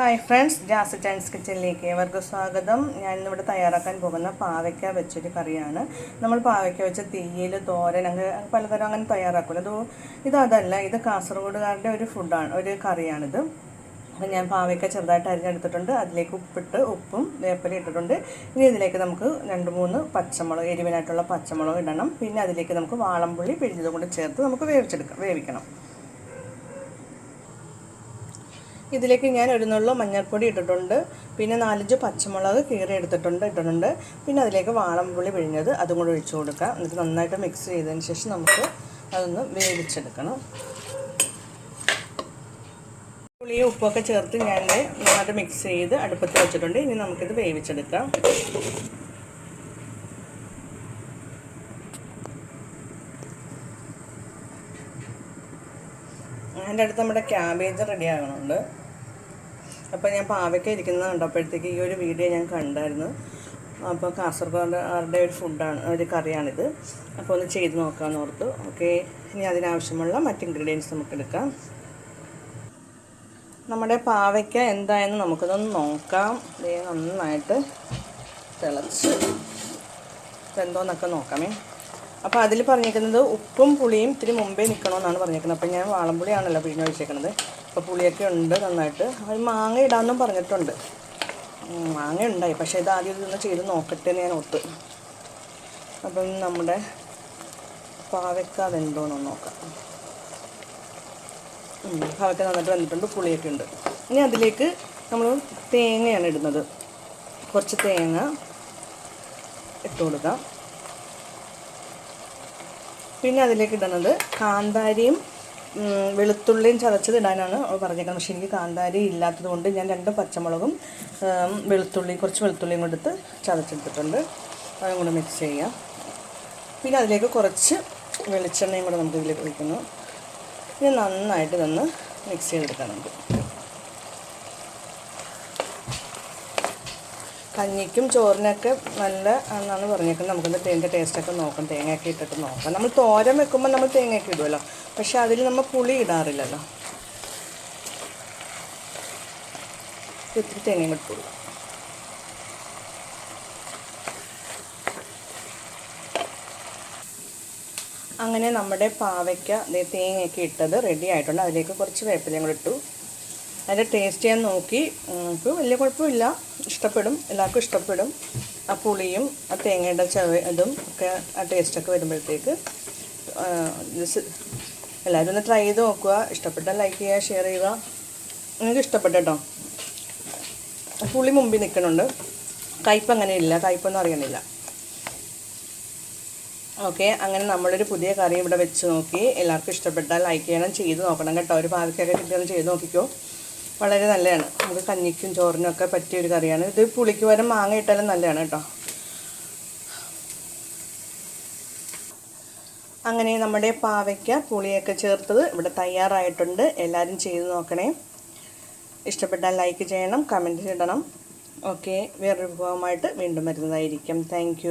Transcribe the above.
Hi friends jazz ചൈൻസ് കിച്ചണിലേക്ക് ഏവർക്കും സ്വാഗതം. ഞാൻ ഇന്നിവിടെ തയ്യാറാക്കാൻ പോകുന്ന പാവയ്ക്ക വെച്ചൊരു കറിയാണ്. നമ്മൾ പാവയ്ക്ക വെച്ച തീയിൽ തോരൻ അങ്ങനെ പലതരം അങ്ങനെ തയ്യാറാക്കുമല്ലോ അത് ഇത് അതല്ല ഇത് കാസർഗോഡുകാരുടെ ഒരു ഫുഡാണ് ഒരു കറിയാണിത്. അപ്പം ഞാൻ പാവയ്ക്ക ചെറുതായിട്ട് അരിഞ്ഞെടുത്തിട്ടുണ്ട്. അതിലേക്ക് ഉപ്പിട്ട് ഉപ്പും വേപ്പല ഇട്ടിട്ടുണ്ട്. ഇനി ഇതിലേക്ക് നമുക്ക് രണ്ട് മൂന്ന് പച്ചമുളക് എരിവിനായിട്ടുള്ള പച്ചമുളക് ഇടണം. പിന്നെ അതിലേക്ക് നമുക്ക് വാളംപുള്ളി പിഴിഞ്ഞതും കൊണ്ട് ചേർത്ത് നമുക്ക് വേവിച്ചെടുക്കാം വേവിക്കണം. ഇതിലേക്ക് ഞാൻ ഒരു നുള്ളു മഞ്ഞൾപ്പൊടി ഇട്ടിട്ടുണ്ട്. പിന്നെ നാലഞ്ച് പച്ചമുളക് കീറി എടുത്തിട്ടുണ്ട് ഇട്ടിട്ടുണ്ട്. പിന്നെ അതിലേക്ക് വാളംപുള്ളി പിഴിഞ്ഞത് അതും കൂടെ ഒഴിച്ചു കൊടുക്കാം എന്നിട്ട് നന്നായിട്ട് മിക്സ് ചെയ്തതിന് ശേഷം നമുക്ക് അതൊന്ന് വേവിച്ചെടുക്കണം. പുളിയും ഉപ്പൊക്കെ ചേർത്ത് ഞാൻ നന്നായിട്ട് മിക്സ് ചെയ്ത് അടുപ്പത്ത് വെച്ചിട്ടുണ്ട്. ഇനി നമുക്കിത് വേവിച്ചെടുക്കാം. അതിന്റെ അടുത്ത് നമ്മുടെ ക്യാബേജ് റെഡി ആകണുണ്ട് അപ്പോൾ ഞാൻ പാവയ്ക്ക ഇരിക്കുന്നത് കണ്ടപ്പോഴത്തേക്ക് ഈ ഒരു വീഡിയോ ഞാൻ കണ്ടായിരുന്നു. അപ്പോൾ കാസർഗോഡുകാരുടെ ഒരു ഫുഡാണ് ഒരു കറിയാണിത്. അപ്പോൾ ഒന്ന് ചെയ്ത് നോക്കാമെന്ന് ഓർത്തു. ഓക്കെ ഇനി അതിനാവശ്യമുള്ള മറ്റ് ഇൻഗ്രീഡിയൻസ് നമുക്ക് എടുക്കാം. നമ്മുടെ പാവയ്ക്ക എന്തായെന്ന് നമുക്കിതൊന്ന് നോക്കാം. നന്നായിട്ട് തിളച്ച്. എന്തോന്നൊക്കെ നോക്കാമേ. അപ്പോൾ അതിൽ പറഞ്ഞേക്കുന്നത് ഉപ്പും പുളിയും ഇത്തിരി മുമ്പേ നിൽക്കണമെന്നാണ് പറഞ്ഞേക്കുന്നത് അപ്പോൾ ഞാൻ വാളംപുളിയാണല്ലോ പിഴിഞ്ഞ് വെച്ചേക്കുന്നത് പുളിയൊക്കെ ഉണ്ട് നന്നായിട്ട്. അത് മാങ്ങ ഇടാമെന്നും പറഞ്ഞിട്ടുണ്ട്. മാങ്ങ ഉണ്ടായി. പക്ഷേ ഇത് ആദ്യം ഇതൊന്ന് ചെയ്ത് നോക്കട്ടെ ഞാൻ ഒത്ത് അപ്പം നമ്മുടെ പാവയ്ക്ക അതെന്തോന്നൊന്ന് നോക്കാം. പാവയ്ക്ക നന്നായിട്ട് വന്നിട്ടുണ്ട് പുളിയൊക്കെ ഉണ്ട്. ഇനി അതിലേക്ക് നമ്മൾ തേങ്ങയാണ് ഇടുന്നത്. കുറച്ച് തേങ്ങ ഇട്ട് കൊടുക്കാം. പിന്നെ അതിലേക്ക് ഇടുന്നത് കാന്താരിയും വെളുത്തുള്ളിയും ചതച്ചത് ഇടാനാണ് പറഞ്ഞേക്കുന്നത്. പക്ഷേ എനിക്ക് കാന്താരി ഇല്ലാത്തത് കൊണ്ട് ഞാൻ രണ്ട് പച്ചമുളകും വെളുത്തുള്ളി കുറച്ച് വെളുത്തുള്ളിയും കൊടുത്ത് ചതച്ചെടുത്തിട്ടുണ്ട്. അതും കൂടെ മിക്സ് ചെയ്യാം. പിന്നെ അതിലേക്ക് കുറച്ച് വെളിച്ചെണ്ണയും കൂടെ നമുക്ക് ഇതിലേക്ക് ഒഴിക്കുന്നു. ഇത് നന്നായിട്ട് ഇതൊന്ന് മിക്സ് ചെയ്തെടുക്കാം നമുക്ക്. കഞ്ഞിക്കും ചോറിനൊക്കെ നല്ല എന്നാണ് പറഞ്ഞേക്കുന്നത്. നമുക്കിന്ന് തേന്റെ ടേസ്റ്റൊക്കെ നോക്കാം. തേങ്ങയൊക്കെ ഇട്ടിട്ട് നോക്കാം. നമ്മൾ തോരൻ വെക്കുമ്പോൾ നമ്മൾ തേങ്ങയൊക്കെ ഇടുമല്ലോ പക്ഷെ അതിൽ നമ്മൾ പുളി ഇടാറില്ലല്ലോ. ഇത്തിരി തേങ്ങയും ഇട്ടുള്ളൂ അങ്ങനെ നമ്മുടെ പാവയ്ക്ക തേങ്ങയൊക്കെ ഇട്ടത് റെഡി ആയിട്ടുണ്ട്. അതിലേക്ക് കുറച്ച് വേപ്പിലയും കൂടെ ഇട്ടു. അതിന്റെ ടേസ്റ്റ് ഞാൻ നോക്കി. നമുക്ക് വലിയ കുഴപ്പമില്ല. ഇഷ്ടപ്പെടും എല്ലാവർക്കും ഇഷ്ടപ്പെടും. ആ പുളിയും ആ തേങ്ങയുടെ ചവ അതും ഒക്കെ ആ ടേസ്റ്റൊക്കെ വരുമ്പോഴത്തേക്ക് എല്ലാവരും ഒന്ന് ട്രൈ ചെയ്ത് നോക്കുക. ഇഷ്ടപ്പെട്ടാൽ ലൈക്ക് ചെയ്യുക ഷെയർ ചെയ്യുക. നിങ്ങൾക്ക് ഇഷ്ടപ്പെട്ടോ പുളി മുമ്പിൽ നിൽക്കുന്നുണ്ട്. കയ്പ് അങ്ങനെ ഇല്ല. കയ്പൊന്നും അറിയണില്ല. ഓക്കെ അങ്ങനെ നമ്മളൊരു പുതിയ കറി ഇവിടെ വെച്ച് നോക്കി. എല്ലാവർക്കും ഇഷ്ടപ്പെട്ടാൽ ലൈക്ക് ചെയ്യണം ചെയ്ത് നോക്കണം കേട്ടോ. ഒരു പാവയ്ക്കൊക്കെ കിട്ടിയാലും ചെയ്ത് നോക്കിക്കോ. വളരെ നല്ലതാണ്. നമുക്ക് കഞ്ഞിക്കും ചോറിനും ഒക്കെ പറ്റിയ ഒരു കറിയാണ്. ഇത് പുളിക്ക് വരെ മാങ്ങ ഇട്ടാലും നല്ലതാണ് കേട്ടോ. അങ്ങനെ നമ്മുടെ പാവയ്ക്ക പുളിയൊക്കെ ചേർത്തത് ഇവിടെ തയ്യാറായിട്ടുണ്ട്. എല്ലാവരും ചെയ്ത് നോക്കണേ. ഇഷ്ടപ്പെട്ടാൽ ലൈക്ക് ചെയ്യണം കമന്റ് ഇടണം. ഓക്കെ വേറൊരു വിഭവമായിട്ട് വീണ്ടും വരുന്നതായിരിക്കും. താങ്ക്